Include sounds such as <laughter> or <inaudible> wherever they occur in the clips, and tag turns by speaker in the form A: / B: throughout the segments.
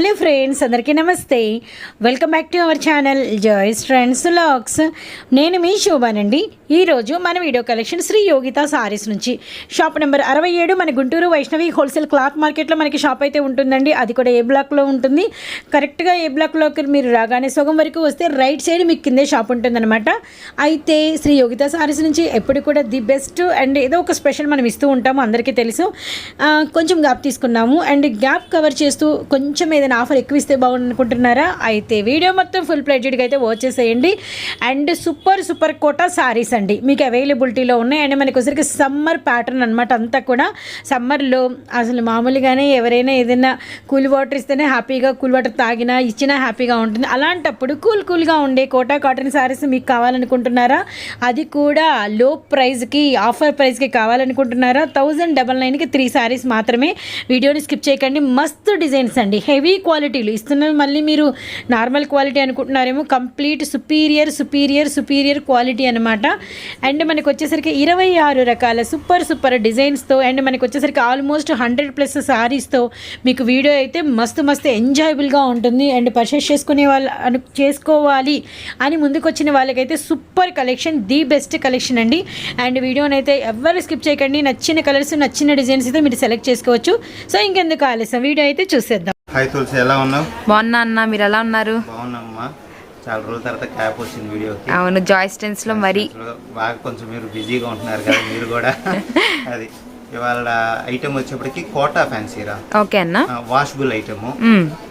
A: Hello friends అందరికీ నమస్తే. Welcome back to our channel joys friends lakhs నేను మీ శోభానండి. ఈరోజు మన వీడియో కలెక్షన్ శ్రీ యోగిత సారీస్ నుంచి. షాప్ నెంబర్ అరవై ఏడు మన గుంటూరు వైష్ణవి హోల్సేల్ క్లాత్ మార్కెట్లో మనకి షాప్ అయితే ఉంటుందండి. అది కూడా ఏ బ్లాక్లో ఉంటుంది? కరెక్ట్గా ఏ బ్లాక్లోకి మీరు రాగానే సగం వరకు వస్తే రైట్ సైడ్ మీకు కిందే షాప్ ఉంటుందన్నమాట. అయితే శ్రీ యోగిత సారీస్ నుంచి ఎప్పుడు కూడా ది బెస్ట్ అండ్ ఏదో ఒక స్పెషల్ మనం ఇస్తూ ఉంటాము అందరికీ తెలుసు. కొంచెం గ్యాప్ తీసుకున్నాము. అండ్ గ్యాప్ కవర్ చేస్తూ కొంచెం ఏదైనా ఆఫర్ ఎక్కువ ఇస్తే బాగుందనుకుంటున్నారా? అయితే వీడియో మొత్తం ఫుల్ ప్లేటెడ్గా అయితే వచ్చేసేయండి and super super Kota sarees అండి. మీకు అవైలబిలిటీలో ఉన్నాయి. అండ్ మనకి వచ్చరికి సమ్మర్ ప్యాటర్న్ అనమాట అంతా కూడా. సమ్మర్లో అసలు మామూలుగానే ఎవరైనా ఏదైనా కూల్ వాటర్ ఇస్తేనే హ్యాపీగా కూల్ వాటర్ తాగినా ఇచ్చినా హ్యాపీగా ఉంటుంది. అలాంటప్పుడు కూల్ కూల్గా ఉండే కోటా కాటన్ సారీస్ మీకు కావాలనుకుంటున్నారా? అది కూడా లో ప్రైస్కి ఆఫర్ ప్రైస్కి కావాలనుకుంటున్నారా? థౌజండ్ డబల్ నైన్కి త్రీ సారీస్ మాత్రమే. వీడియోని స్కిప్ చేయకండి. మస్తు డిజైన్స్ అండి. హెవీ క్వాలిటీలు. ఇస్తున్నవి మళ్ళీ మీరు నార్మల్ క్వాలిటీ అనుకుంటున్నారేమో complete superior superior superior quality అనమాట అండ్ మనకు వచ్చేసరికి ఇరవై ఆరు రకాల సూపర్ సూపర్ డిజైన్స్తో అండ్ మనకి వచ్చేసరికి ఆల్మోస్ట్ హండ్రెడ్ ప్లస్ శారీస్తో మీకు వీడియో అయితే మస్తు మస్తు ఎంజాయబుల్గా ఉంటుంది. అండ్ పర్చేస్ చేసుకునే వాళ్ళు అను చేసుకోవాలి అని ముందుకు వచ్చిన వాళ్ళకైతే super collection the best collection అండి. అండ్ వీడియోని అయితే ఎవరు స్కిప్ చేయకండి. నచ్చిన కలర్స్ నచ్చిన డిజైన్స్ అయితే మీరు సెలెక్ట్ చేసుకోవచ్చు. సో ఇంకెందుకు ఆలస్యం? వీడియో అయితే చూసేద్దాం.
B: హాయ్ తులసి ఎలా ఉన్నావు?
C: బాగున్నా అన్న మీరు ఎలా ఉన్నారు?
B: బాగున్నామ్మా. చాలా రోజుల తర్వాత క్యాప్ వచ్చింది వీడియోకి.
C: అవును జాయ్ స్టెన్స్లో మరి.
B: బాగా కొంచెం మీరు బిజీగా ఉంటున్నారు కదా మీరు కూడా. <laughs> అది. ఇవాళ ఐటెం వచ్చేప్పటికి కోటా ఫ్యాన్సీరా.
C: ఓకే అన్న.
B: Washable item.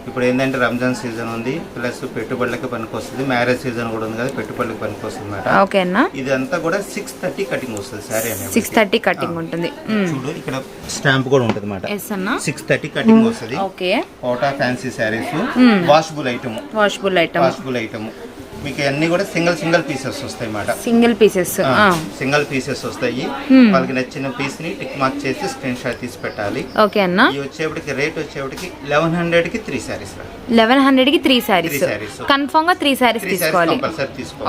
B: ఇప్పుడు ఏంటంటే రంజాన్ సీజన్ ఉంది ప్లస్ పెట్టుబడులకి పనికొస్తుంది మ్యారేజ్ సీజన్ కూడా ఉంది కదా పెట్టుబడులకి పనికొస్తుంది అనమాట
C: ఓకే అన్న.
B: ఇదంతా కూడా సిక్స్ థర్టీ కటింగ్ వస్తుంది సారీ అనేది
C: సిక్స్ థర్టీ కటింగ్ ఉంటుంది.
B: చూడు ఇక్కడ స్టాంప్ కూడా ఉంటుంది అనమాట
C: ఎస్ అన్న
B: సిక్స్ థర్టీ కటింగ్ వస్తుంది.
C: Okay.
B: Kota fancy sarees washable item.
C: Washable item.
B: Washable item. మీకు అన్ని కూడా సింగిల్ సింగిల్ పీసెస్ వస్తాయి అన్నమాట
C: సింగిల్ పీసెస్
B: సింగిల్ పీసెస్ వస్తాయి. వాళ్ళకి నచ్చిన పీస్ని టిక్ మార్క్ చేసి స్క్రీన్ షాట్ తీసి పెట్టాలి.
C: ఓకే అన్న.
B: ఇవి వచ్చేప్పటికి రేట్ వచ్చేప్పటికి లెవెన్ హండ్రెడ్కి త్రీ సారీస్
C: లెవెన్ హండ్రెడ్కి త్రీ శారీస్
B: సారీస్
C: కన్ఫర్మ్గా త్రీ శారీస్ తీసుకోవాలి.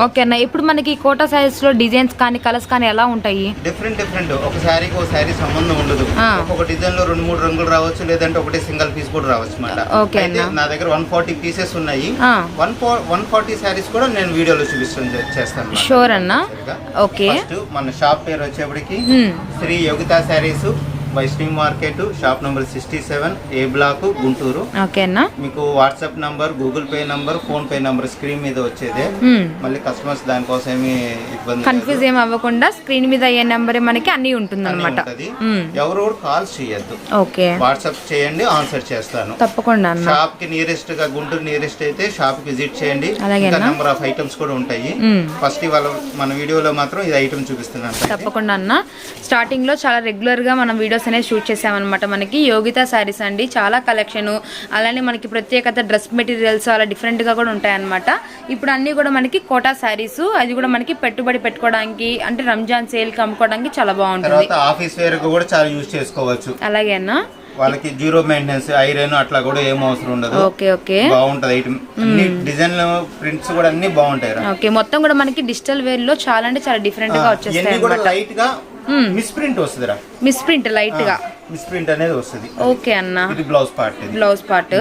C: ఓకే అన్న ఇప్పుడు మనకి కోటా సారీస్లో డిజైన్స్ కానీ కలర్స్ కానీ ఎలా ఉంటాయి?
B: డిఫరెంట్ డిఫరెంట్ ఒక శారీకి ఒక శారీ సంబంధం ఉండదు. ఒక్కొక్క డిజైన్లో రెండు మూడు రంగులు రావచ్చు లేదంటే ఒకటి సింగిల్ పీస్ కూడా రావచ్చు అన్నమాట.
C: ఓకే.
B: నా దగ్గర వన్ ఫార్టీ పీసెస్ ఉన్నాయి. వన్ వన్ ఫార్టీ శారీస్ కూడా నేను వీడియోలో చూపిస్తాను చేస్తాను
C: షూర్ అన్న. ఓకే
B: మన షాప్ పేరు వచ్చేప్పటికి
C: మ్మ్.
B: Sri Yogitha sarees Vaishnavi market shop number sixty seven A block Guntur.
C: Okay అన్న.
B: మీకు WhatsApp number Google Pay number PhonePe number screen మీద వచ్చేదే. మళ్ళీ కస్టమర్స్ దానికోసం ఏమి ఇబ్బంది
C: కన్ఫ్యూజ్ ఏం అవ్వకుండా స్క్రీన్ మీద అయ్యే నెంబర్ మనకి అన్ని ఉంటుంది. అనమాట
B: ఎవరు కాల్స్ చేయొద్దు.
C: ఓకే.
B: వాట్సాప్ చేయండి ఆన్సర్ చేస్తాను.
C: తప్పకుండా
B: షాప్కి నియరెస్ట్గా గుంటూరు నియరెస్ట్ అయితే షాప్కి విజిట్ చేయండి. ఇంకా. నెంబర్ ఆఫ్ ఐటమ్స్ కూడా ఉంటాయి. ఫస్ట్ ఇవాళ మన వీడియోలో మాత్రం ఇది ఐటమ్ చూపిస్తున్నాను.
C: తప్పకుండా అన్న. స్టార్టింగ్లో చాలా రెగ్యులర్గా మనం వీడియోస్ అనేది షూట్ చేసామన్నమాట మనకి. యోగిత శారీస్ అండి. చాలా కలెక్షన్. అలానే మనకి ప్రత్యేకత డ్రెస్ మెటీరియల్స్ అలా డిఫరెంట్గా కూడా ఉంటాయన్నమాట. ఇప్పుడు అన్ని కూడా మనకి కోటా శారీస్ అది కూడా మనకి పెట్టుబడి పెట్టుకోవడానికి అంటే రంజాన్ సేల్కి అమ్ముకోవడానికి చాలా బాగుంటుంది.
B: తర్వాత ఆఫీస్ వేర్ కూడా చాలా యూజ్ చేసుకోవచ్చు.
C: అలాగే అన్న?
B: వాళ్ళకి జీరో మెయింటెనెన్స్ ఐరన్ అట్లా కూడా ఏం అవసరం ఉండదు.
C: Okay okay.
B: బాగుంటది అన్ని డిజైన్ ప్రింట్స్ కూడా అన్ని బాగుంటాయి
C: ఓకే మొత్తం కూడా మనకి డిజిటల్ వేర్లో చాలా అంటే చాలా డిఫరెంట్గా వచ్చేస్తాయి
B: లైట్గా మిస్ ప్రింట్ వస్తుంది రా అనేది వస్తుంది.
C: ఓకే అన్న.
B: ఇది blouse part
C: blouse part.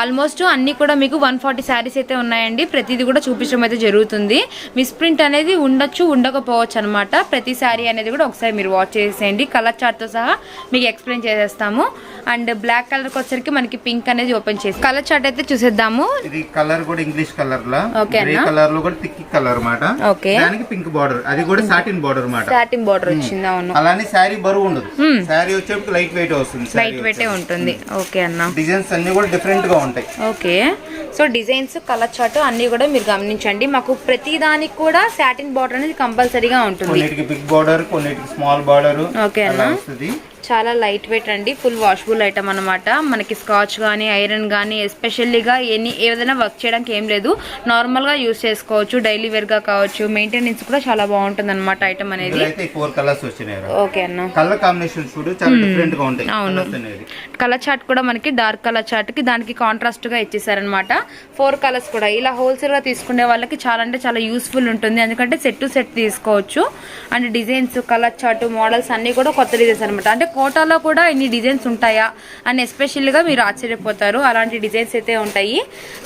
C: Almost అన్ని కూడా మీకు వన్ ఫార్టీ శారీస్ అయితే ఉన్నాయండి. ప్రతిదీ కూడా చూపించడం అయితే జరుగుతుంది. మిస్ ప్రింట్ అనేది ఉండొచ్చు ఉండకపోవచ్చు అనమాట ప్రతి శారీ అనేది కూడా ఒకసారి మీరు వాచ్ చేసేయండి. కలర్ చార్ట్తో సహా మీకు ఎక్స్ప్లెయిన్ చేసేస్తాము. అండ్ బ్లాక్ కలర్కి వచ్చరికి మనకి పింక్ అనేది ఓపెన్ చేసి కలర్ చార్ట్ అయితే చూసేద్దాము.
B: ఇది కలర్ కూడా ఇంగ్లీష్ కలర్ లా
C: అన్న.
B: కలర్లో కూడా థిక్ కలర్ అన్నమాట
C: ఓకే.
B: దానికి పింక్ బార్డర్. అది కూడా సాటిన్ బార్డర్ అన్నమాట
C: సాటిన్ బార్డర్ వచ్చింది అవును.
B: అలానే శారీ బరువు ఉండదు. శారీ వచ్చేప్పుడు లైట్ వెయిట్ వస్తుంది
C: లైట్ వెయిటే ఉంటుంది. ఓకే అన్న.
B: డిజైన్స్ అన్ని కూడా డిఫరెంట్గా ఉంటాయి.
C: Okay. So designs colour chart అన్ని కూడా మీరు గమనించండి. మాకు ప్రతి దానికి కూడా సాటిన్ బార్డర్ అనేది కంపల్సరీగా ఉంటుంది.
B: కొన్నిటికి బిగ్ బార్డర్ కొన్నిటికి స్మాల్ బార్డర్
C: ఓకే అన్న. చాలా లైట్ వెయిట్ అండి ఫుల్ వాషబుల్ ఐటమ్ అనమాట మనకి స్కాచ్ కానీ ఐరన్ కానీ ఎస్పెషల్లీగా ఎన్ని ఏదైనా వర్క్ చేయడానికి ఏం లేదు. నార్మల్గా యూస్ చేసుకోవచ్చు డైలీ వేర్గా కావచ్చు. మెయింటెనెన్స్ కూడా చాలా బాగుంటుంది అనమాట ఐటమ్ అనేది
B: ఫోర్ కలర్స్ వచ్చినాయి.
C: ఓకే అన్న.
B: కలర్ కాంబినేషన్ చూడు చాలా డిఫరెంట్గా ఉంటాయి.
C: అవును. కలర్ చార్ట్ కూడా మనకి డార్క్ కలర్ చార్ట్కి దానికి కాంట్రాస్ట్గా ఇచ్చేసారనమాట ఫోర్ కలర్స్ కూడా. ఇలా హోల్సేల్గా తీసుకునే వాళ్ళకి చాలా అంటే చాలా యూస్ఫుల్ ఉంటుంది. ఎందుకంటే సెట్ టు సెట్ తీసుకోవచ్చు. And designs colour chart models అన్ని కూడా కొత్త డిజైన్స్ అనమాట అంటే కోటాలో కూడా ఇన్ని డిజైన్స్ ఉంటాయా? అని ఎస్పెషల్గా మీరు ఆశ్చర్యపోతారు. అలాంటి డిజైన్స్ అయితే ఉంటాయి.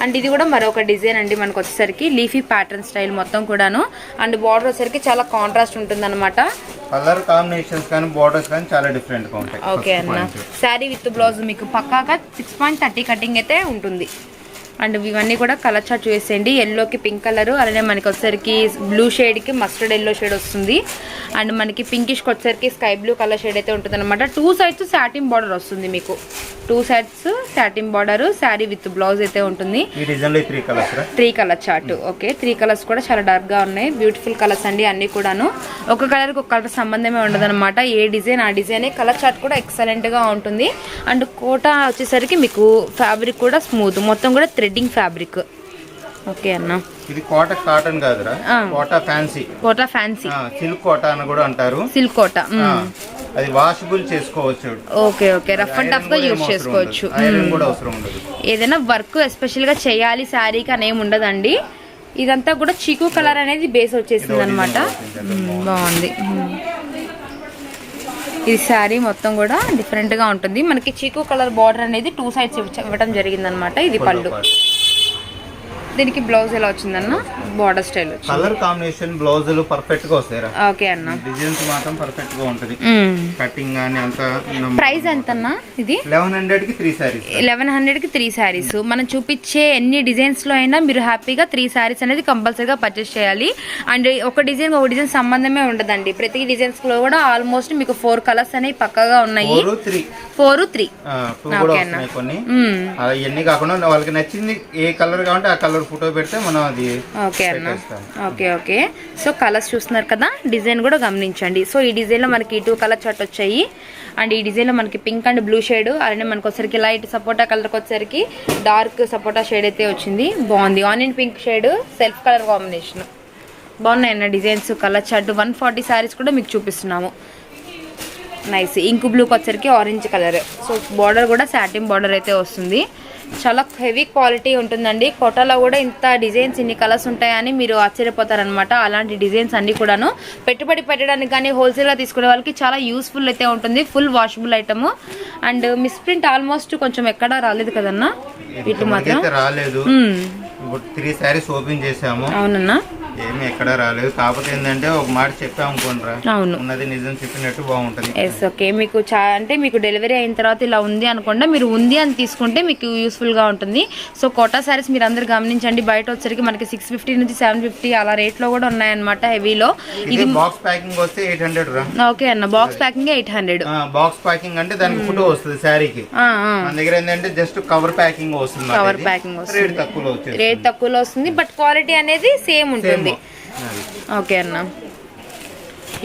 C: అండ్ ఇది కూడా మరొక డిజైన్ అండి మనకు వచ్చేసరికి. లీఫీ ప్యాటర్న్ స్టైల్ మొత్తం కూడాను. అండ్ బార్డర్ వచ్చేసరికి చాలా కాంట్రాస్ట్ ఉంటుంది అనమాట
B: కలర్ కాంబినేషన్స్ కానీ బోర్డర్స్ కానీ చాలా డిఫరెంట్గా ఉంటాయి.
C: ఓకే అన్న. శారీ విత్ బ్లౌజ్ మీకు పక్కాగా సిక్స్ పాయింట్ థర్టీ కటింగ్ అయితే ఉంటుంది. అండ్ ఇవన్నీ కూడా కలర్ చార్ట్ చూసేయండి. ఎల్లోకి పింక్ కలర్. అలానే మనకి వచ్చేసరికి బ్లూ షేడ్కి మస్టర్డ్ ఎల్లో షేడ్ వస్తుంది. అండ్ మనకి పింకిష్కి వచ్చేసరికి స్కై బ్లూ కలర్ షేడ్ అయితే ఉంటుంది అనమాట టూ సైడ్స్ సాటిన్ బార్డర్ వస్తుంది మీకు. Two sides satin border saree with blouse అయితే ఉంటుంది.
B: Three
C: colour chart okay. Three colours కూడా చాలా డార్క్గా ఉన్నాయి. బ్యూటిఫుల్ కలర్స్ అండి అన్ని కూడాను. ఒక కలర్ ఒక కలర్ సంబంధమే ఉండదన్నమాట. ఏ డిజైన్ ఆ డిజైన్ కలర్ చార్ట్ కూడా ఎక్సలెంట్గా ఉంటుంది. అండ్ కోట వచ్చేసరికి మీకు ఫ్యాబ్రిక్ కూడా స్మూత్. మొత్తం కూడా థ్రెడ్డింగ్ ఫ్యాబ్రిక్. ఓకే అన్న.
B: ఇది కోట కాటన్ కాదురా. Kota fancy.
C: Kota fancy.
B: Silk Kota అని కూడా అంటారు.
C: సిల్క్ కోట
B: అది వాషబుల్ చేసుకోవచ్చు.
C: Okay okay. రఫ్ అండ్ టఫ్గా యూజ్ చేసుకోవచ్చు.
B: ఐరన్ కూడా అవసరం ఉండదు.
C: ఏదైనా వర్క్ ఎస్పెషల్గా చేయాలి శారీకి అని ఏమి ఉండదండి. ఇదంతా కూడా చీకు కలర్ అనేది బేస్ వచ్చేసింది అనమాట బాగుంది. ఇది శారీ మొత్తం కూడా డిఫరెంట్గా ఉంటుంది. మనకి చీకు కలర్ బార్డర్ అనేది టూ సైడ్స్ ఇవ్వడం జరిగింది అనమాట ఇది పళ్ళు. దీనికి బ్లౌజ్ ఎలా వచ్చిందన్న? బార్డర్ స్టైల్
B: కలర్ కాంబినేషన్ బ్లౌజులు పర్ఫెక్ట్గా వస్తాయి
C: ఓకే అన్న.
B: డిజైన్స్ మాత్రం పర్ఫెక్ట్గా ఉంటది. కటింగ్ కానీ అంతా
C: ప్రైస్ ఎంతన్నా ఇది?
B: లెవెన్ హండ్రెడ్కి త్రీ సారీస్
C: లెవెన్ హండ్రెడ్కి త్రీ శారీస్ మనం చూపించే ఎన్ని డిజైన్స్లో అయినా మీరు హ్యాపీగా త్రీ శారీస్ అనేది కంపల్సరీగా పర్చేస్ చేయాలి. అండ్ ఒక డిజైన్ ఒక డిజైన్ సంబంధమే ఉండదండి. ప్రతి డిజైన్స్లో కూడా ఆల్మోస్ట్ మీకు ఫోర్ కలర్స్ అనేవి పక్కగా ఉన్నాయి.
B: ఫోర్ త్రీ కొన్ని. అలా ఇవన్నీ కాకుండా వాళ్ళకి నచ్చింది ఏ కలర్ కావాలంటే ఆ కలర్ ఫోటో పెడితే మనం అది
C: ఓకే అన్న. ఓకే ఓకే సో కలర్స్ చూస్తున్నారు కదా? డిజైన్ కూడా గమనించండి. సో ఈ డిజైన్లో మనకి టూ కలర్ చార్ట్ వచ్చాయి. అండ్ ఈ డిజైన్లో మనకి పింక్ అండ్ బ్లూ షేడ్ అలానే మనకు వచ్చరికి లైట్ సపోటా కలర్కి వచ్చరికి డార్క్ సపోటా షేడ్ అయితే వచ్చింది. బాగుంది. Onion pink shade self colour combination బాగున్నాయి అన్న designs colour chart one forty saris కూడా మీకు చూపిస్తున్నాము. నైస్ ఇంకు బ్లూకి వచ్చరికి ఆరెంజ్ కలర్ సో బార్డర్ కూడా సాటిన్ బార్డర్ అయితే వస్తుంది. చాలా హెవీ క్వాలిటీ ఉంటుందండి. కోటాలో కూడా ఇంత డిజైన్స్ ఇన్ని కలర్స్ ఉంటాయని మీరు ఆశ్చర్యపోతారనమాట అలాంటి డిజైన్స్ అన్ని కూడాను. పెట్టుబడి పెట్టడానికి కానీ హోల్సేల్గా తీసుకునే వాళ్ళకి చాలా యూస్ఫుల్ అయితే ఉంటుంది. Full washable item and misprint almost కొంచెం ఎక్కడా రాలేదు కదన్నా? ఇటు మాత్రం.
B: రాలేదు. ఇప్పుడు త్రీ సారీస్ ఓపెన్ చేసాము
C: అవునన్నా.
B: ఏమి ఎక్కడ రాలేదు. కాకపోతే ఏంటంటే ఒక మాట చెప్పాము
C: అవును.
B: ఉన్నది నిజం చెప్పినట్టు బాగుంటది.
C: ఎస్ ఓకే మీకు చా అంటే మీకు డెలివరీ అయిన తర్వాత ఇలా ఉంది అనుకోండి మీరు ఉంది అని తీసుకుంటే మీకు యూస్ఫుల్గా ఉంటుంది. సో కోటా శారీస్ మీరు అందరు గమనించండి. బయట వచ్చరికి మనకి సిక్స్ ఫిఫ్టీ నుంచి సెవెన్ ఫిఫ్టీ అలా రేట్లో కూడా ఉన్నాయన్నమాట హెవీలో
B: ఇది బాక్స్ ప్యాకింగ్ వస్తే ఎయిట్ హండ్రెడ్ రా.
C: ఓకే అన్న box packing eight hundred
B: box packing అంటే దానికి ఫోటో వస్తుంది శారీకి మన దగ్గర ఏంటంటే జస్ట్ కవర్ ప్యాకింగ్ వస్తుంది
C: కవర్. ప్యాకింగ్ వస్తుంది.
B: రేట్ తక్కువలో వచ్చేది
C: రేట్ తక్కువలో వస్తుంది బట్ క్వాలిటీ అనేది సేమ్ ఉంటుంది.
B: అది.
C: ఓకే అన్న.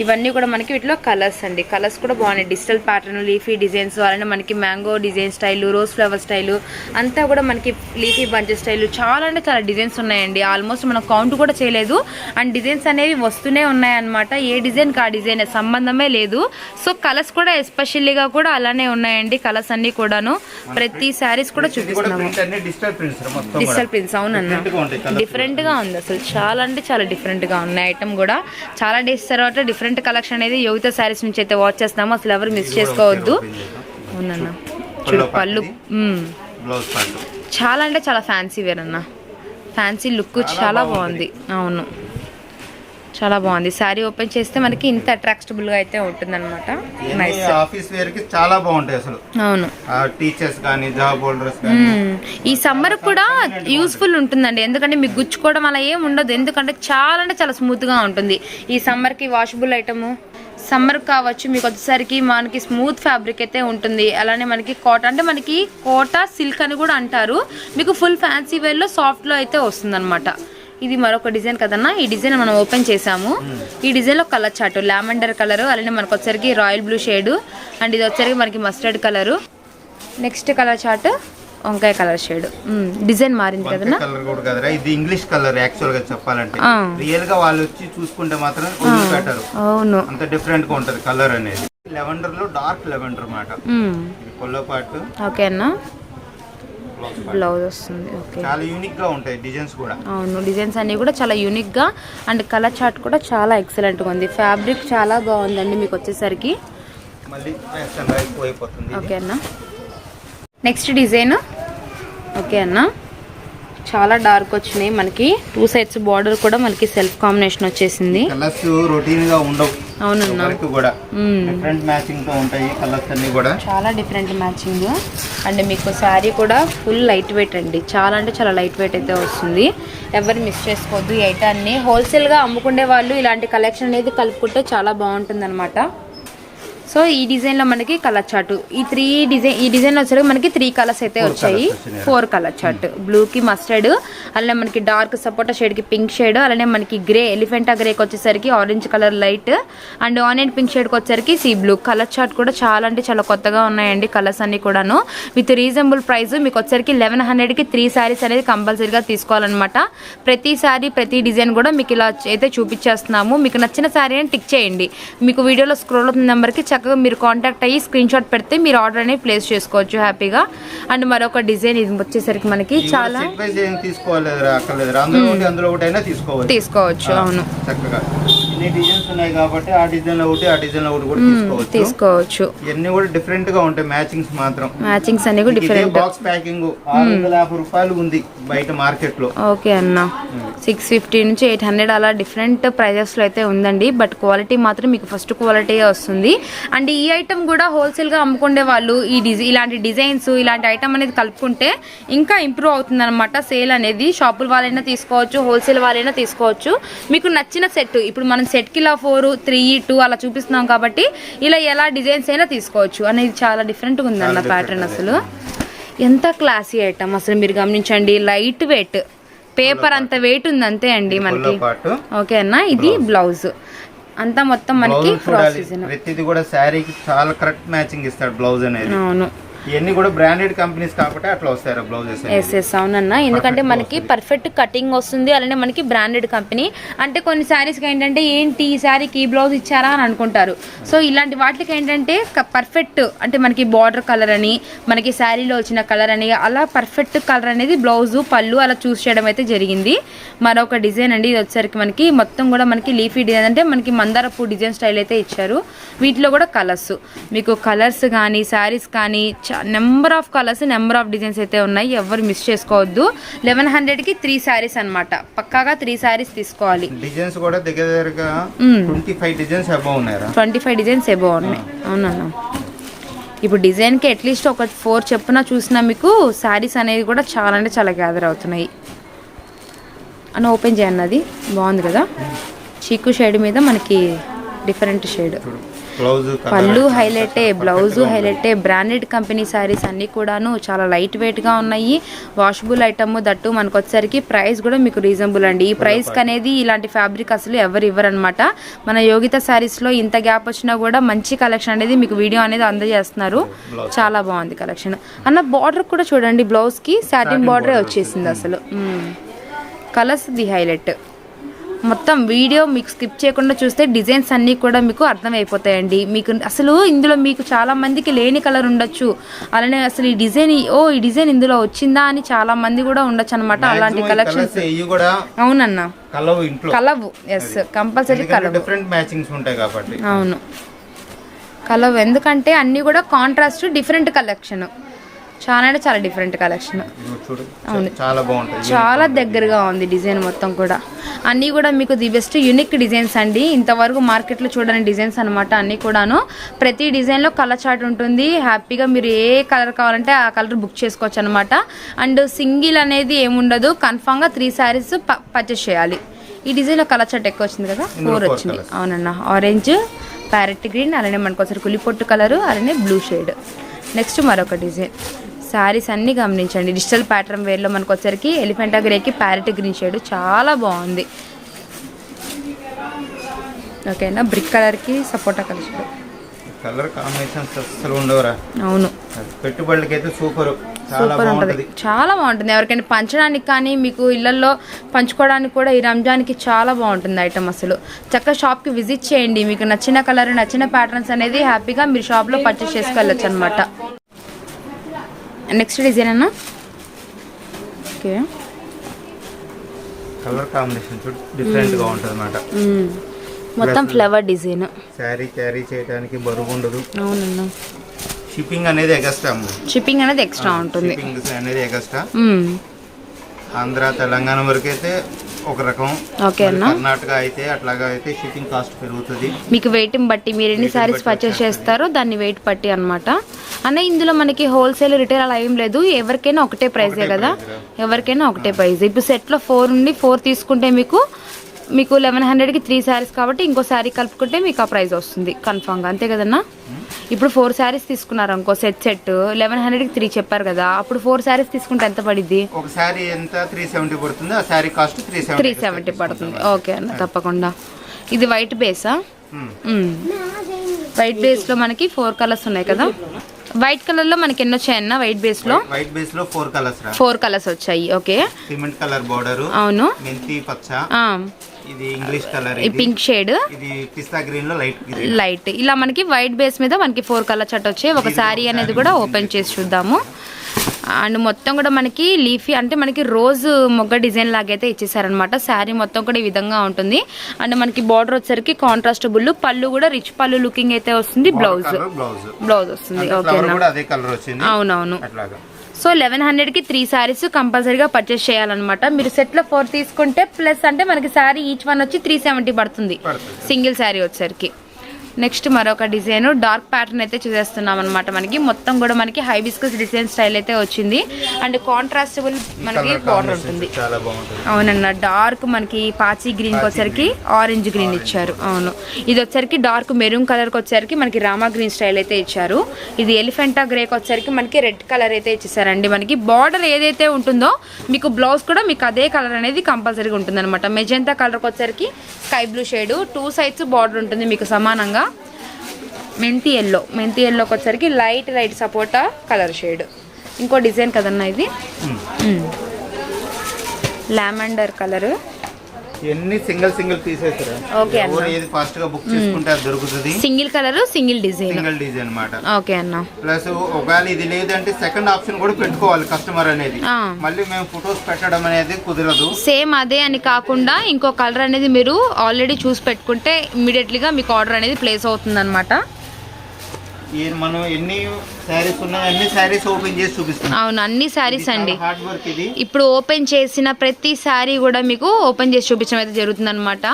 C: ఇవన్నీ కూడా మనకి వీటిలో కలర్స్ అండి. కలర్స్ కూడా బాగున్నాయి. డిజిటల్ ప్యాటర్న్ లీఫీ డిజైన్స్ అలానే మనకి mango design style rose flower style అంతా కూడా మనకి లీఫీ బంచ్ స్టైల్ చాలా అంటే చాలా డిజైన్స్ ఉన్నాయండి. ఆల్మోస్ట్ మనం కౌంట్ కూడా చేయలేదు. అండ్ డిజైన్స్ అనేవి వస్తూనే ఉన్నాయన్నమాట. ఏ డిజైన్ కా డిజైన్ సంబంధమే లేదు. సో కలర్స్ కూడా ఎస్పెషల్లీగా కూడా అలానే ఉన్నాయండి కలర్స్ అన్ని కూడాను. ప్రతి శారీస్ కూడా చూపిస్తున్నాము.
B: డిజిటల్ ప్రింట్స్
C: అవునన్నా. డిఫరెంట్గా ఉంది అసలు. చాలా అంటే చాలా డిఫరెంట్గా ఉన్నాయి ఐటమ్ కూడా. చాలా డేస్ తర్వాత డిఫరెంట్ కలెక్షన్ అనేది యోగిత శారీస్ నుంచి అయితే వాచ్ చేస్తున్నాము. అసలు ఎవరు మిస్ చేసుకోవద్దు. అవునన్నా. చూడు పళ్ళు చాలా అంటే చాలా ఫ్యాన్సీ వేర్ అన్న. ఫ్యాన్సీ లుక్ చాలా బాగుంది. అవును. చాలా బాగుంది. శారీ ఓపెన్ చేస్తే మనకి ఇంత అట్రాక్టబుల్గా అయితే ఉంటుందన్నమాట. నైస్
B: ఆఫీస్ వేర్కి చాలా బాగుంటాయి అసలు.
C: అవును.
B: టీచర్స్ కానీ జాబ్ హోల్డర్స్ కానీ.
C: మ్మ్. ఈ సమ్మర్ కూడా యూస్ఫుల్ ఉంటుందండి. ఎందుకంటే మీకు గుచ్చుకోవడం అలా ఏం ఉండదు. ఎందుకంటే చాలా అంటే చాలా స్మూత్గా ఉంటుంది. ఈ సమ్మర్కి వాషబుల్ ఐటమ్ సమ్మర్ కావచ్చు మీకు వచ్చేసరికి మనకి స్మూత్ ఫ్యాబ్రిక్ అయితే ఉంటుంది. అలానే మనకి కోట అంటే మనకి కోట సిల్క్ అని కూడా అంటారు. మీకు ఫుల్ ఫ్యాన్సీ వేర్లో సాఫ్ట్లో అయితే వస్తుందన్నమాట. ఇది మరొక డిజైన్ కదన్నా. ఈ డిజైన్ మనం ఓపెన్ చేసాము. ఈ డిజైన్లో కలర్ చార్ట్ లావెండర్ కలర్ అలానే మనకు వచ్చరికి రాయల్ బ్లూ షేడ్ అండ్ ఇది వచ్చరికి మనకి mustard colour. Next colour chart వంకాయ కలర్ షేడ్. డిజైన్ మారింది కదన్నా.
B: కలర్ కూడా కదరా. ఇది ఇంగ్లీష్ కలర్ యాక్చువల్గా చెప్పాలంటే.
C: ఆ.
B: రియల్గా వాళ్ళు వచ్చి చూసుకుంటే మాత్రం
C: అవును.
B: అంత డిఫరెంట్గా ఉంటది కలర్ అనేది. లెవెండర్లో డార్క్ లెవెండర్ అన్నమాట
C: మ్మ్.
B: ఇది కొల్లో పాటు
C: ఓకే అన్న. బ్లౌజ్ వస్తుంది ఓకే
B: చాలా యూనిక్గా ఉంటాయి డిజైన్స్ కూడా.
C: అవును డిజైన్స్ అన్నీ కూడా చాలా యూనిక్గా అండ్ కలర్ చార్ట్ కూడా చాలా ఎక్సలెంట్గా ఉంది. ఫ్యాబ్రిక్ చాలా బాగుందండి మీకు వచ్చేసరికి. ఓకే అన్న. నెక్స్ట్ డిజైన్ ఓకే అన్న. చాలా డార్క్ వచ్చినాయి మనకి. టూ సైడ్స్ బార్డర్ కూడా మనకి సెల్ఫ్ కాంబినేషన్ వచ్చేసింది.
B: కలర్స్ రొటీన్గా ఉండవు.
C: అవునన్నా.
B: వరకు కూడా
C: మ్మ్.
B: డిఫరెంట్ మ్యాచింగ్తో ఉంటాయి కలర్స్ అన్ని కూడా.
C: చాలా డిఫరెంట్ మ్యాచింగ్. అండ్ మీకు శారీ కూడా ఫుల్ లైట్ వెయిట్ అండి. చాలా అంటే చాలా లైట్ వెయిట్ అయితే వస్తుంది. ఎవరు మిస్ చేసుకోవద్దు ఈ ఐటాన్ని హోల్సేల్గా అమ్ముకునే వాళ్ళు ఇలాంటి కలెక్షన్ అనేది కలుపుకుంటే చాలా బాగుంటుంది సో ఈ డిజైన్లో మనకి కలర్ చార్ట్. ఈ త్రీ డిజైన్ ఈ డిజైన్ వచ్చేసరికి మనకి త్రీ కలర్స్ అయితే వచ్చాయి. Four colour chart. బ్లూకి మస్టర్డ్ అలానే మనకి డార్క్ సపోటా షేడ్కి పింక్ షేడ్ అలానే మనకి గ్రే ఎలిఫెంటా గ్రేకి వచ్చేసరికి orange colour light and onion pink షేడ్కి వచ్చేసరికి సీ బ్లూ కలర్ చార్ట్ కూడా చాలా అంటే చాలా కొత్తగా ఉన్నాయండి కలర్స్ అన్ని కూడాను. విత్ రీజనబుల్ ప్రైస్ మీకు వచ్చేసరికి లెవెన్ హండ్రెడ్కి త్రీ శారీస్ అనేది కంపల్సరీగా తీసుకోవాలన్నమాట. ప్రతి శారీ ప్రతి డిజైన్ కూడా మీకు ఇలా అయితే చూపించేస్తున్నాము. మీకు నచ్చిన శారీ అని టిక్ చేయండి. మీకు వీడియోలో స్క్రోల్ అవుతున్న నెంబర్కి చక్కగా మీరు కాంటాక్ట్ అయ్యి స్క్రీన్ షాట్ పెడితే మీరు ఆర్డర్ అనేది ప్లేస్ చేసుకోవచ్చు హ్యాపీగా అండ్ మరొక డిజైన్ ఇది వచ్చేసరికి మనకి చాలా
B: తీసుకోవచ్చు.
C: అవును.
B: చక్కగా. ఇన్ని డిజైన్స్ ఉన్నాయి కాబట్టి ఆ డిజైన్లో ఒకటి ఆ డిజైన్లో ఒకటి కూడా తీసుకోవచ్చు.
C: తీసుకోవచ్చు.
B: ఇవన్నీ కూడా డిఫరెంట్గా ఉంటాయి మ్యాచింగ్స్ మాత్రం.
C: మ్యాచింగ్స్ అన్ని కూడా డిఫరెంట్
B: బాక్స్ ప్యాకింగ్ ఆరు వందల యాభై రూపాయలు ఉంది బయట మార్కెట్లో
C: ఓకే అన్న. సిక్స్ ఫిఫ్టీ నుంచి ఎయిట్ హండ్రెడ్ అలా డిఫరెంట్ ప్రైజెస్లో అయితే ఉందండి. బట్ క్వాలిటీ మాత్రం మీకు ఫస్ట్ క్వాలిటీ వస్తుంది. అండ్ ఈ ఐటమ్ కూడా హోల్సేల్గా అమ్ముకునే వాళ్ళు ఈ డిజై ఇలాంటి డిజైన్స్ ఇలాంటి ఐటమ్ అనేది కలుపుకుంటే ఇంకా ఇంప్రూవ్ అవుతుంది అనమాట సేల్ అనేది షాపుల వాళ్ళైనా తీసుకోవచ్చు హోల్సేల్ వాళ్ళైనా తీసుకోవచ్చు. మీకు నచ్చిన సెట్ ఇప్పుడు మనం సెట్కి ఇలా ఫోర్ త్రీ టూ అలా చూపిస్తున్నాం కాబట్టి ఇలా ఎలా డిజైన్స్ అయినా తీసుకోవచ్చు అనేది చాలా డిఫరెంట్గా ఉందన్న ప్యాటర్న్ అసలు. ఎంత క్లాసీ ఐటమ్ అసలు మీరు గమనించండి లైట్ వెయిట్ పేపర్ అంత వెయిట్ ఉంది అంతే అండి మనకి. ఓకే అన్న ఇది బ్లౌజ్ అంతా మొత్తం మనకి
B: ప్రతిది కూడా శారీకి చాలా కరెక్ట్ మ్యాచింగ్ ఇస్తాడు బ్లౌజ్ అనేది.
C: అవును.
B: ఇవన్నీ కూడా బ్రాండెడ్ కంపెనీస్ కాబట్టి అట్లా వస్తాయి బ్లౌజెస్
C: ఎస్ ఎస్ అవునన్న. ఎందుకంటే మనకి పర్ఫెక్ట్ కటింగ్ వస్తుంది అలానే మనకి బ్రాండెడ్ కంపెనీ అంటే కొన్ని శారీస్కి ఏంటంటే ఏంటి ఈ శారీకి ఈ బ్లౌజ్ ఇచ్చారా అని అనుకుంటారు. సో ఇలాంటి వాటికి ఏంటంటే పర్ఫెక్ట్ అంటే మనకి బార్డర్ కలర్ అని మనకి శారీలో వచ్చిన కలర్ అని అలా పర్ఫెక్ట్ కలర్ అనేది బ్లౌజ్ పళ్ళు అలా చూస్ చేయడం అయితే జరిగింది. మరొక డిజైన్ అండి ఇది వచ్చేసరికి మనకి మొత్తం కూడా మనకి లీఫీ డిజైన్ అంటే మనకి మందార పూ డిజైన్ స్టైల్ అయితే ఇచ్చారు. వీటిలో కూడా కలర్స్ మీకు కలర్స్ కానీ శారీస్ కానీ number of colours number of designs అయితే ఉన్నాయి. ఎవరు మిస్ చేసుకోవద్దు. లెవెన్ హండ్రెడ్కి త్రీ శారీస్ అనమాట పక్కాగా త్రీ శారీస్ తీసుకోవాలి.
B: డిజైన్స్ కూడా దగ్గర దగ్గరగా. ట్వంటీ ఫైవ్ డిజైన్స్ అబౌవ్ ఉన్నాయరా?
C: ట్వంటీ ఫైవ్ డిజైన్స్ ఎబో ఉన్నాయి. అవునన్నా. ఇప్పుడు డిజైన్కి అట్లీస్ట్ ఒక ఫోర్ చెప్పున చూసినా మీకు శారీస్ అనేవి కూడా చాలా అంటే చాలా గ్యాదర్ అవుతున్నాయి. అని ఓపెన్ చేయన్నది బాగుంది కదా? చీకు షేడ్ మీద మనకి డిఫరెంట్ షేడ్ పళ్ళు హైలైటే బ్లౌజ్ హైలైటే బ్రాండెడ్ కంపెనీ శారీస్ అన్నీ కూడాను చాలా లైట్ వెయిట్గా ఉన్నాయి. వాషబుల్ ఐటమ్ దట్టు మనకు వచ్చేసరికి ప్రైస్ కూడా మీకు రీజనబుల్ అండి. ఈ ప్రైస్కి అనేది ఇలాంటి ఫ్యాబ్రిక్ అసలు ఎవరు ఇవ్వరనమాట మన యోగిత శారీస్లో ఇంత గ్యాప్ వచ్చినా కూడా మంచి కలెక్షన్ అనేది మీకు వీడియో అనేది అందజేస్తున్నారు. చాలా బాగుంది కలెక్షన్. అన్న బార్డర్ కూడా చూడండి బ్లౌజ్కి సాటిన్ బార్డరే వచ్చేసింది అసలు. Colours the highlight. మొత్తం వీడియో మీకు స్కిప్ చేయకుండా చూస్తే డిజైన్స్ అన్నీ కూడా మీకు అర్థమైపోతాయండి. మీకు అసలు ఇందులో మీకు చాలా మందికి లేని కలర్ ఉండొచ్చు. అలానే అసలు ఈ డిజైన్ ఓ ఈ డిజైన్ ఇందులో వచ్చిందా అని చాలా మంది కూడా ఉండొచ్చు అనమాట అలాంటి కలెక్షన్స్ అవునన్నా.
B: కలవు
C: ఎస్ కంపల్సరీ కలవు.
B: డిఫరెంట్ మ్యాచింగ్స్ ఉంటాయి కాబట్టి.
C: అవును. కలవు ఎందుకంటే అన్నీ కూడా కాంట్రాస్ట్ డిఫరెంట్ కలెక్షన్ చాలా అంటే చాలా డిఫరెంట్ కలెక్షన్ అవును.
B: చాలా బాగుంటుంది
C: చాలా దగ్గరగా ఉంది డిజైన్ మొత్తం కూడా. అన్నీ కూడా మీకు ది బెస్ట్ యూనిక్ డిజైన్స్ అండి. ఇంతవరకు మార్కెట్లో చూడని డిజైన్స్ అనమాట అన్నీ కూడాను. ప్రతి డిజైన్లో కలర్ చార్ట్ ఉంటుంది. హ్యాపీగా మీరు ఏ కలర్ కావాలంటే ఆ కలర్ బుక్ చేసుకోవచ్చు అనమాట అండ్ సింగిల్ అనేది ఏముండదు. కన్ఫామ్గా త్రీ శారీస్ పర్చేస్ చేయాలి. ఈ డిజైన్లో కలర్ చార్ట్ ఎక్కువ వచ్చింది కదా? ఫోర్ వచ్చింది. అవునన్న. ఆరెంజ్ ప్యారెట్ గ్రీన్ అలానే మనకు ఒకసారి కులిపొట్టు కలరు అలానే బ్లూ షేడ్ నెక్స్ట్ మరొక డిజైన్ శారీస్ అన్నీ గమనించండి. డిజిటల్ ప్యాటర్న్ వేర్లో మనకు వచ్చరికి ఎలిఫెంటా గ్రేకి ప్యారెట్ గ్రీన్ షేడ్ చాలా బాగుంది. ఓకేనా? బ్రిక్ కలర్కి సపోటా కలర్ షేడ్.
B: కలర్ కాంబినేషన్స్ అస్సలు ఉండవురా.
C: అవును.
B: పెట్టుబడులకి అయితే సూపర్. చాలా
C: సూపర్ ఉంటుంది.
B: బాగుంటది.
C: చాలా బాగుంటుంది. ఎవరికైనా పంచడానికి కానీ మీకు ఇళ్ళలో పంచుకోవడానికి కూడా ఈ రంజాన్కి చాలా బాగుంటుంది ఐటమ్ అసలు. చక్కగా షాప్కి విజిట్ చేయండి. మీకు నచ్చిన కలర్ నచ్చిన ప్యాటర్న్స్ అనేది హ్యాపీగా మీరు షాప్లో పర్చేస్ చేసుకెళ్ళచ్చు అనమాట నెక్స్ట్ డిజైన్ అన్న? ఓకే
B: కలర్ కాంబినేషన్ డిఫరెంట్గా ఉంటుంది అనమాట
C: మ్మ్. మొత్తం ఫ్లవర్ డిజైన్
B: శారీ క్యారీ చేయడానికి బరువు ఉండదు.
C: అవునన్నా.
B: షిప్పింగ్ అనేది ఎగస్ట్రా
C: షిప్పింగ్ అనేది ఎక్స్ట్రా ఉంటుంది.
B: షిప్పింగ్ అనేది ఎగస్ట్రా
C: మ్మ్.
B: ఆంధ్ర తెలంగాణ వరకు అయితే ఒక రకం.
C: ఓకే
B: మరి
C: అన్న.
B: కర్ణాటక అయితే అట్లాగా అయితే షిప్పింగ్ కాస్ట్ పెరుగుతుంది.
C: మీకు వెయిట్ని బట్టి మీరు ఎన్ని శారీస్ పర్చేస్ చేస్తారో దాన్ని వెయిట్ బట్టి అనమాట అన్న ఇందులో మనకి హోల్సేల్ రిటైల్ అలా ఏం లేదు. ఎవరికైనా ఒకటే ప్రైజే కదా. ఎవరికైనా ఒకటే ప్రైస్ ఇప్పుడు సెట్లో ఫోర్ ఉండి ఫోర్ తీసుకుంటే మీకు మీకు లెవెన్ హండ్రెడ్కి త్రీ శారీస్ కాబట్టి ఇంకో శారీ కలుపుకుంటే మీకు ఆ ప్రైస్ వస్తుంది. కన్ఫామ్గా అంతే కదన్నా? ఇప్పుడు ఫోర్ శారీస్ తీసుకున్నారు అనుకో సెట్ సెట్ లెవెన్ హండ్రెడ్కి త్రీ చెప్పారు కదా. అప్పుడు ఫోర్ శారీస్ తీసుకుంటే ఎంత పడిద్ది?
B: ఒక శారీ ఎంత? త్రీ సెవెంటీ పడుతుంది. ఆ sari cost three
C: three
B: seventy
C: seventy పడుతుంది. ఓకే అన్న తప్పకుండా. ఇది వైట్ బేసా వైట్ బేస్లో మనకి ఫోర్ కలర్స్ ఉన్నాయి కదా? వైట్ కలర్లో మనకి ఎన్ని వచ్చాయి అన్న వైట్ బేస్లో
B: వైట్ బేస్లో ఫోర్ కలర్స్
C: ఫోర్ కలర్స్ వచ్చాయి ఓకే.
B: సిమెంట్ కలర్ బోర్డర్
C: అవును.
B: మెంతి పచ్చ. ఇది ఇంగ్లీష్ కలర్
C: పింక్ షేడ్
B: ఇది పిస్తా గ్రీన్లో లైట్
C: ఇలా మనకి వైట్ బేస్ మీద మనకి ఫోర్ కలర్ చట్ వచ్చాయి. ఒక శారీ అనేది కూడా ఓపెన్ చేసి చూద్దాము. అండ్ మొత్తం కూడా మనకి లీఫీ అంటే మనకి రోజు మొగ్గ డిజైన్ లాగైతే ఇచ్చేసారనమాట. శారీ మొత్తం కూడా ఈ విధంగా ఉంటుంది. అండ్ మనకి బార్డర్ వచ్చేసరికి కాంట్రాస్టబుల్ పళ్ళు కూడా రిచ్ పళ్ళు లుకింగ్ అయితే వస్తుంది బ్లౌజ్.
B: బ్లౌజ్.
C: వస్తుంది. ఓకేనా అవునవును. సో లెవెన్ హండ్రెడ్కి త్రీ శారీస్ కంపల్సరీగా పర్చేస్ చేయాలన్నమాట. మీరు సెట్లో ఫోర్ తీసుకుంటే ప్లస్ అంటే మనకి శారీ ఈచ్ వన్ వచ్చి త్రీ సెవెంటీ పడుతుంది.
B: పడుతుంది.
C: సింగిల్ శారీ వచ్చేసరికి. నెక్స్ట్ మరొక డిజైన్ డార్క్ ప్యాటర్న్ అయితే చూసేస్తున్నాం అనమాట మనకి. మొత్తం కూడా మనకి హైబిస్కస్ డిజైన్ స్టైల్ అయితే వచ్చింది. అండ్ కాంట్రాస్టబుల్ మనకి బార్డర్ ఉంటుంది. అవునన్న డార్క్ మనకి పాచి గ్రీన్ వచ్చరికి ఆరెంజ్ గ్రీన్ ఇచ్చారు. అవును. ఇది వచ్చరికి డార్క్ మెరూన్ కలర్ వచ్చరికి మనకి రామా గ్రీన్ స్టైల్ అయితే ఇచ్చారు. ఇది ఎలిఫెంటా గ్రేకి వచ్చరికి మనకి రెడ్ కలర్ అయితే ఇచ్చేసారండి మనకి. బార్డర్ ఏదైతే ఉంటుందో మీకు బ్లౌజ్ కూడా మీకు అదే కలర్ అనేది కంపల్సరీగా ఉంటుంది అనమాట మెజెంతా కలర్కి వచ్చరికి sky blue shade. Two sides border ఉంటుంది మీకు సమానంగా. మెంతి ఎల్లో. మెంతి ఎల్లోకి వచ్చరికి లైట్ లైట్ సపోటా కలర్ షేడ్. ఇంకో డిజైన్ కదన్నా ఇది? Lavender colour.
B: ఎన్ని సింగిల్ సింగిల్ తీసేసారా?
C: ఓకే
B: ఏది ఫాస్ట్గా బుక్ చేసుకుంటే దొరుకుతుంది.
C: Single colour single design.
B: Single design అన్నమాట.
C: ఓకే అన్న.
B: ప్లస్ ఒకవేళ ఇది లేదంటే సెకండ్ ఆప్షన్ కూడా పెట్టుకోవాలి కస్టమర్ అనేది. మళ్ళీ మేము ఫొటోస్ పెట్టడం అనేది కుదరదు.
C: సేమ్ అదే అని కాకుండా ఇంకో కలర్ అనేది మీరు ఆల్రెడీ చూసి పెట్టుకుంటే ఇమీడియట్లీగా మీకు ఆర్డర్ అనేది ప్లేస్ అవుతుంది అనమాట
B: ఈ మనం ఎన్ని శారీస్ ఉన్నాయి అన్ని శారీస్ ఓపెన్ చేసి చూపిస్తున్నాం.
C: అవును అన్ని శారీస్ అండి.
B: హార్డ్ వర్క్ ఇది.
C: ఇప్పుడు ఓపెన్ చేసిన ప్రతి శారీ కూడా మీకు ఓపెన్ చేసి చూపించడం అయితే జరుగుతుంది అనమాట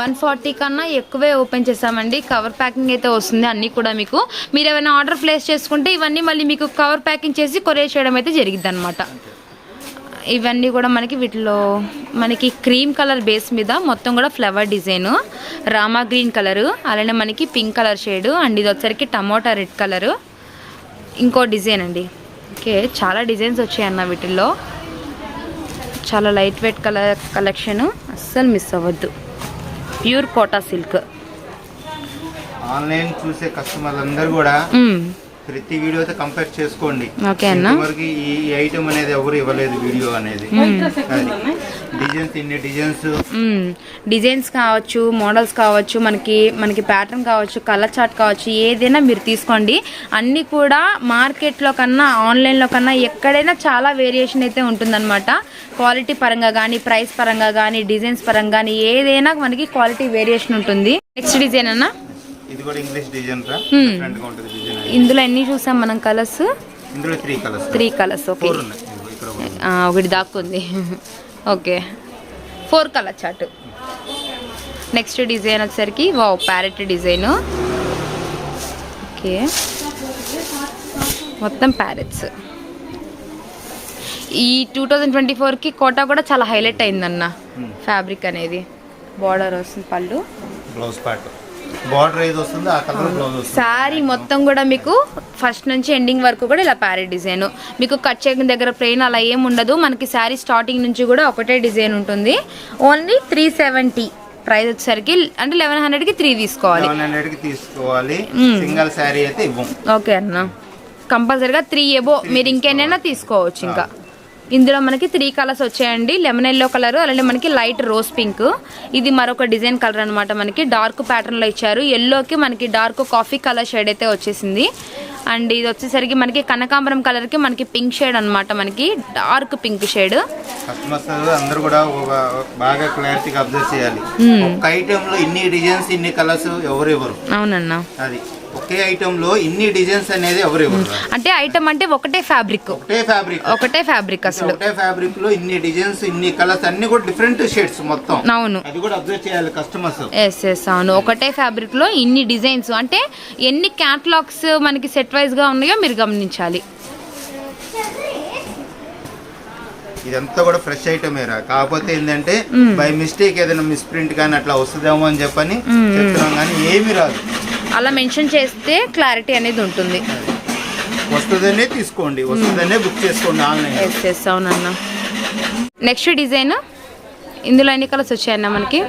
C: వన్ ఫార్టీ కన్నా ఎక్కువే ఓపెన్ చేసామండి. కవర్ ప్యాకింగ్ అయితే వస్తుంది అన్నీ కూడా మీకు. మీరు ఏమైనా ఆర్డర్ ప్లేస్ చేసుకుంటే ఇవన్నీ మళ్ళీ మీకు కవర్ ప్యాకింగ్ చేసి కొరియర్ చేయడం అయితే జరిగింది అనమాట ఇవన్నీ కూడా మనకి వీటిలో మనకి క్రీమ్ కలర్ బేస్ మీద మొత్తం కూడా flower design Rama green colour అలానే మనకి పింక్ కలర్ షేడ్ అండ్ ఇది వచ్చరికి టమోటా రెడ్ కలర్. ఇంకో డిజైన్ అండి. ఓకే చాలా డిజైన్స్ వచ్చాయన్న వీటిల్లో. చాలా లైట్ వెయిట్ కలర్ కలెక్షన్ అస్సలు మిస్ అవ్వద్దు. Pure Kota silk.
B: ఆన్లైన్ చూసే కస్టమర్లు అందరూ కూడా ప్రతి వీడియోతో కంపేర్ చేసుకోండి.
C: ఓకే అన్న.
B: ఇంతవరకు ఈ ఐటమ్ అనేది ఎవరు ఇవ్వలేదు వీడియో అనేది. డిజైన్స్ ఇన్ని డిజైన్స్
C: డిజైన్స్ కావచ్చు మోడల్స్ కావచ్చు మనకి మనకి ప్యాటర్న్ కావచ్చు కలర్ చార్ట్ కావచ్చు ఏదైనా మీరు తీసుకోండి. అన్నీ కూడా మార్కెట్లో కన్నా ఆన్లైన్లో కన్నా ఎక్కడైనా చాలా వేరియేషన్ అయితే ఉంటుందన్నమాట. క్వాలిటీ పరంగా కానీ ప్రైస్ పరంగా కానీ డిజైన్స్ పరంగా కానీ ఏదైనా మనకి క్వాలిటీ వేరియేషన్ ఉంటుంది. నెక్స్ట్ డిజైన్ అన్న?
B: ఇది కూడా ఇంగ్లీష్ డిజైన్ రా.
C: Hmm.
B: డిఫరెంట్గా ఉంటుంది. డిజైన్
C: ఇందులో ఎన్ని చూసాం మనం కలర్స్?
B: ఇందులో three colours.
C: Three colours okay
B: ఒకటి.
C: దాక్కుంది. Okay four colour chart next design వచ్చేసరికి వావ్ ప్యారెట్ డిజైన్ ఓకే మొత్తం ప్యారెట్స్ ఈ టూ థౌజండ్ ట్వంటీ ఫోర్కి కోటా కూడా చాలా హైలైట్ అయిందన్న ఫ్యాబ్రిక్ అనేది. బార్డర్ వస్తుంది పళ్ళు.
B: బ్లౌజ్ పార్ట్ బార్డర్ ఏది వస్తుందో ఆ కలర్ బ్లౌజ్ వస్తుంది.
C: శారీ మొత్తం కూడా మీకు ఫస్ట్ నుంచి ఎండింగ్ వరకు కూడా ఇలా ప్యారెట్ డిజైన్. మీకు కట్ చేయడం దగ్గర ప్లెయిన్ అలా ఏం ఉండదు. మనకి శారీ స్టార్టింగ్ నుంచి కూడా ఒకటే డిజైన్ ఉంటుంది. ఓన్లీ త్రీ సెవెంటీ ప్రైస్ వచ్చేసరికి అంటే లెవెన్ త్రీ తీసుకోవాలి.
B: హండ్రెడ్కి తీసుకోవాలి. సింగల్ శారీ అయితే ఇవ్వం.
C: ఓకే అన్న. కంపల్సరీగా త్రీ ఎబో మీరు ఇంకేనైనా తీసుకోవచ్చు ఇంకా. ఇందులో మనకి త్రీ కలర్స్ వచ్చాయండి. లెమన్ ఎల్లో కలర్ అలానే మనకి లైట్ రోజ్ పింక్ ఇది మరొక డిజైన్ కలర్ అనమాట మనకి. డార్క్ ప్యాటర్న్లో ఇచ్చారు. ఎల్లోకి మనకి డార్క్ కాఫీ కలర్ షేడ్ అయితే వచ్చేసింది. అండ్ ఇది వచ్చేసరికి మనకి కనకాంబరం కలర్కి మనకి పింక్ షేడ్ అన్నమాట మనకి. డార్క్ పింక్ షేడ్
B: కస్టమర్స్ అందరూ కూడా ఒక- బాగా క్లారిటీగా అబ్జర్వ్ చేయాలి. ఒక్క ఐటెం లో ఇన్ని డిజైన్స్ ఇన్ని కలర్స్ ఎవరు ఇవ్వరు.
C: అవునన్నా.
B: అది. ఒకే లో ఇన్ని డిజైన్స్ అనేది ఎవరు
C: అంటే ఐటమ్ అంటే ఒకటే ఫ్యాబ్రిక్.
B: ఒకటే ఫ్యాబ్రిక్.
C: ఒకటే ఫ్యాబ్రిక్ అసలు.
B: ఒకటే ఫ్యాబ్రిక్లో ఇన్ని డిజైన్స్ ఇన్ని కలర్స్ అన్ని కూడా డిఫరెంట్ షేడ్స్ మొత్తం.
C: అవును.
B: అది కూడా అబ్జర్వ్ చేయాలి కస్టమర్స్.
C: ఎస్ ఎస్ అవును. ఒకటే ఫ్యాబ్రిక్లో ఇన్ని డిజైన్స్. అంటే ఎన్ని క్యాటలాగ్స్ మనకి సెట్ వైజ్గా ఉన్నాయో మీరు గమనించాలి.
B: ఇదంతా కూడా ఫ్రెష్ ఐటమ్ ఏరా కాకపోతే ఏంటంటే బై మిస్టేక్ ఏదైనా మిస్ ప్రింట్ కానీ అట్లా వస్తుందేమో అని చెప్పని చెప్తున్నాం కానీ ఏమీ రాదు.
C: అలా మెన్షన్ చేస్తే క్లారిటీ అనేది ఉంటుంది.
B: వస్తుందనే తీసుకోండి వస్తుందనే బుక్ చేసుకోండి ఆన్లైన్
C: ఎస్ ఎస్ అవునన్న. నెక్స్ట్ డిజైన్ ఇందులో ఎన్ని కలర్స్ వచ్చాయన్న మనకి?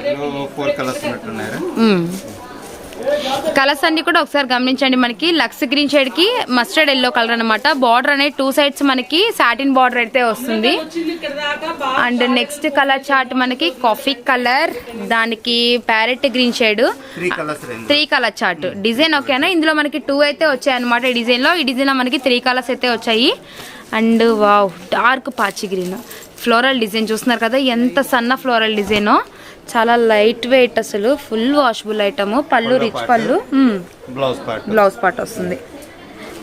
B: ఫోర్ కలర్స్ ఉన్నట్టున్నారా
C: కలర్స్ అన్ని కూడా ఒకసారి గమనించండి మనకి. లక్స్ గ్రీన్ షేడ్కి మస్టర్డ్ ఎల్లో కలర్ అనమాట బార్డర్ అనేది టూ సైడ్స్ మనకి సాటిన్ బార్డర్ అయితే వస్తుంది. అండ్ నెక్స్ట్ కలర్ చార్ట్ మనకి కాఫీ కలర్ దానికి parrot green shade
B: three
C: colour chart design ఓకేనా ఇందులో మనకి టూ అయితే వచ్చాయి అనమాట ఈ డిజైన్లో ఈ డిజైన్లో మనకి త్రీ కలర్స్ అయితే వచ్చాయి. అండ్ వావ్ డార్క్ పాచి గ్రీన్ ఫ్లోరల్ డిజైన్ చూస్తున్నారు కదా ఎంత సన్న ఫ్లోరల్ డిజైనో చాలా లైట్ వెయిట్ అసలు ఫుల్ వాషబుల్ ఐటమ్. పళ్ళు రిచ్ పళ్ళు.
B: బ్లౌజ్ పార్ట్
C: బ్లౌజ్ పార్ట్ వస్తుంది.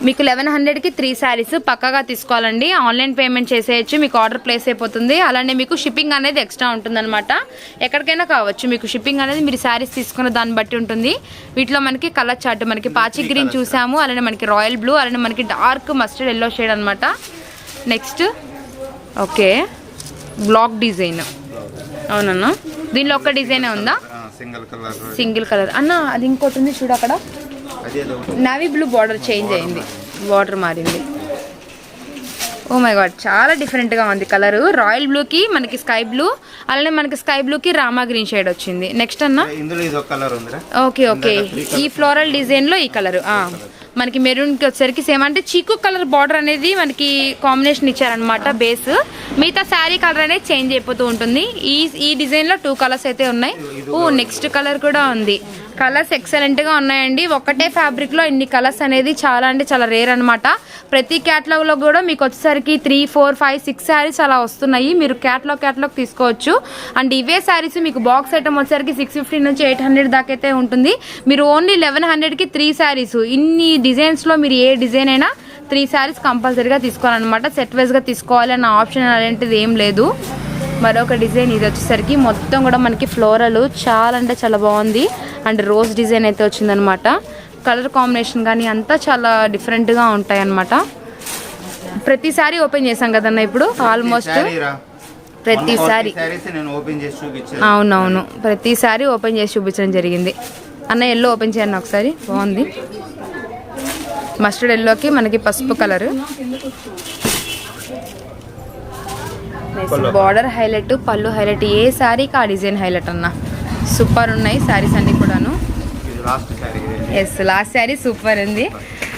C: మీకు లెవెన్ హండ్రెడ్కి త్రీ శారీస్ పక్కగా తీసుకోవాలండి. ఆన్లైన్ పేమెంట్ చేసేయచ్చు మీకు ఆర్డర్ ప్లేస్ అయిపోతుంది. అలానే మీకు షిప్పింగ్ అనేది ఎక్స్ట్రా ఉంటుందన్నమాట. ఎక్కడికైనా కావచ్చు మీకు షిప్పింగ్ అనేది మీరు శారీస్ తీసుకున్న దాన్ని బట్టి ఉంటుంది. వీటిలో మనకి కలర్ చార్ట్ మనకి పాచి గ్రీన్ చూసాము అలానే మనకి రాయల్ బ్లూ అలానే మనకి డార్క్ మస్టర్డ్ ఎల్లో షేడ్ అనమాట నెక్స్ట్ ఓకే బ్లాక్ డిజైన్ అవునన్నా? దీనిలో ఒక్క డిజైనే ఉందా?
B: Single colour.
C: Single colour. అన్న అది ఇంకోటి ఉంది చూడు అక్కడ. నావీ బ్లూ బార్డర్ చేంజ్ అయింది. బార్డర్ మారింది. ఓ మై గాడ్ చాలా డిఫరెంట్గా ఉంది కలర్ రాయల్ బ్లూకి మనకి స్కై బ్లూ అలానే మనకి స్కై బ్లూకి రామా గ్రీన్ షేడ్ వచ్చింది. నెక్స్ట్ అన్న? ఓకే ఓకే ఈ ఫ్లోరల్ డిజైన్లో ఈ కలర్ మనకి మెరూన్కి వచ్చేసరికి సేమ్. అంటే చీకు కలర్ బార్డర్ అనేది మనకి కాంబినేషన్ ఇచ్చారనమాట బేస్. మిగతా శారీ కలర్ అనేది చేంజ్ అయిపోతూ ఉంటుంది. ఈ ఈ డిజైన్లో టూ కలర్స్ అయితే ఉన్నాయి. ఓ నెక్స్ట్ కలర్ కూడా ఉంది. కలర్స్ ఎక్సలెంట్గా ఉన్నాయండి. ఒకటే ఫ్యాబ్రిక్లో ఇన్ని కలర్స్ అనేది చాలా అంటే చాలా రేర్ అనమాట ప్రతి క్యాట్లాగ్లో కూడా మీకు వచ్చేసరికి three four five six saris అలా వస్తున్నాయి. మీరు క్యాట్లాగ్ క్యాటలాగ్ తీసుకోవచ్చు. అండ్ ఇవే శారీస్ మీకు బాక్స్ ఐటమ్ వచ్చేసరికి సిక్స్ ఫిఫ్టీ నుంచి ఎయిట్ హండ్రెడ్ దాకా అయితే ఉంటుంది. మీరు ఓన్లీ లెవెన్ హండ్రెడ్కి త్రీ శారీస్. ఇన్ని డిజైన్స్లో మీరు ఏ డిజైన్ అయినా త్రీ శారీస్ కంపల్సరీగా తీసుకోవాలన్నమాట. సెట్ వైజ్గా తీసుకోవాలి అన్న ఆప్షన్ అలాంటిది ఏం లేదు. మరొక డిజైన్ ఇది వచ్చేసరికి మొత్తం కూడా మనకి ఫ్లోరల్ చాలా అంటే చాలా బాగుంది. అండ్ రోజ్ డిజైన్ అయితే వచ్చిందనమాట కలర్ కాంబినేషన్ కానీ అంతా చాలా డిఫరెంట్గా ఉంటాయి అన్నమాట ప్రతిసారి ఓపెన్ చేసాం కదన్న ఇప్పుడు? ఆల్మోస్ట్ ప్రతిసారి అవునవును. ప్రతిసారి ఓపెన్ చేసి చూపించడం జరిగింది. అన్న ఎల్లో ఓపెన్ చేయండి ఒకసారి. బాగుంది. మస్టర్డ్ ఎల్లోకి మనకి పసుపు కలర్. బార్డర్ హైలైట్ పళ్ళు హైలైట్ ఏ శారీకి ఆ డిజైన్ హైలైట్ అన్న? సూపర్ ఉన్నాయి శారీస్ అన్ని కూడాను. Yes last sari. సూపర్ ఉంది.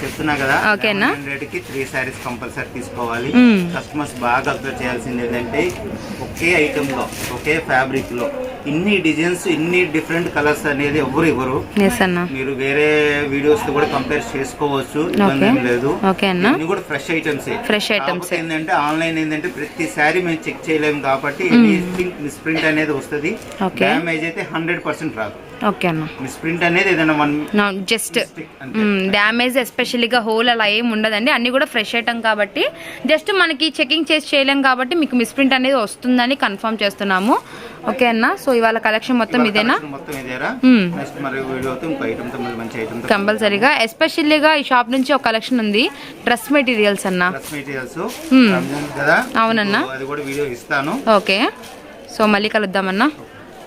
B: చెప్తున్నా కదా
C: ఓకేనా?
B: కి త్రీ శారీస్ కంపల్సరీ తీసుకోవాలి. కస్టమర్స్ బాగా అబ్జర్వ్ చేయాల్సింది ఏంటంటే ఒకే ఐటమ్లో ఒకే ఫ్యాబ్రిక్లో ఇన్ని డిజైన్స్ ఇన్ని డిఫరెంట్ కలర్స్ అనేది ఎవరు ఇవ్వరు. మీరు వేరే వీడియోస్తో కూడా కంపేర్ చేసుకోవచ్చు ఇబ్బంది లేదు. ఇన్ని కూడా ఫ్రెష్ ఐటమ్స్
C: items ఏ.
B: ఏంటంటే ఆన్లైన్ ఏంటంటే ప్రతి శారీ మేము చెక్ చేయలేము కాబట్టి మిస్ ప్రింట్ అనేది వస్తుంది. డ్యామేజ్ అయితే హండ్రెడ్ పర్సెంట్ రాదు.
C: ఓకే అన్న.
B: మిస్ ప్రింట్ అనేది ఏదైనా వన్
C: జస్ట్ డ్యామేజ్ ఎస్పెషల్లీగా హోల్ అలా ఏం ఉండదండి. అన్ని కూడా ఫ్రెష్ ఐటమ్ కాబట్టి జస్ట్ మనకి చెకింగ్ చేసి చేయలేం కాబట్టి మీకు మిస్ప్రింట్ అనేది వస్తుందని కన్ఫర్మ్ చేస్తున్నాము. ఓకే అన్న సో ఇవాళ కలెక్షన్ మొత్తం ఇదేనా? కంపల్సరీగా ఎస్పెషల్లీగా ఈ షాప్ నుంచి ఒక కలెక్షన్ ఉంది. డ్రెస్ మెటీరియల్స్ అన్న. అవునన్నా.
B: మీకు అది కూడా వీడియో ఇస్తాను.
C: ఓకే. సో మళ్ళీ కలుద్దామన్నా.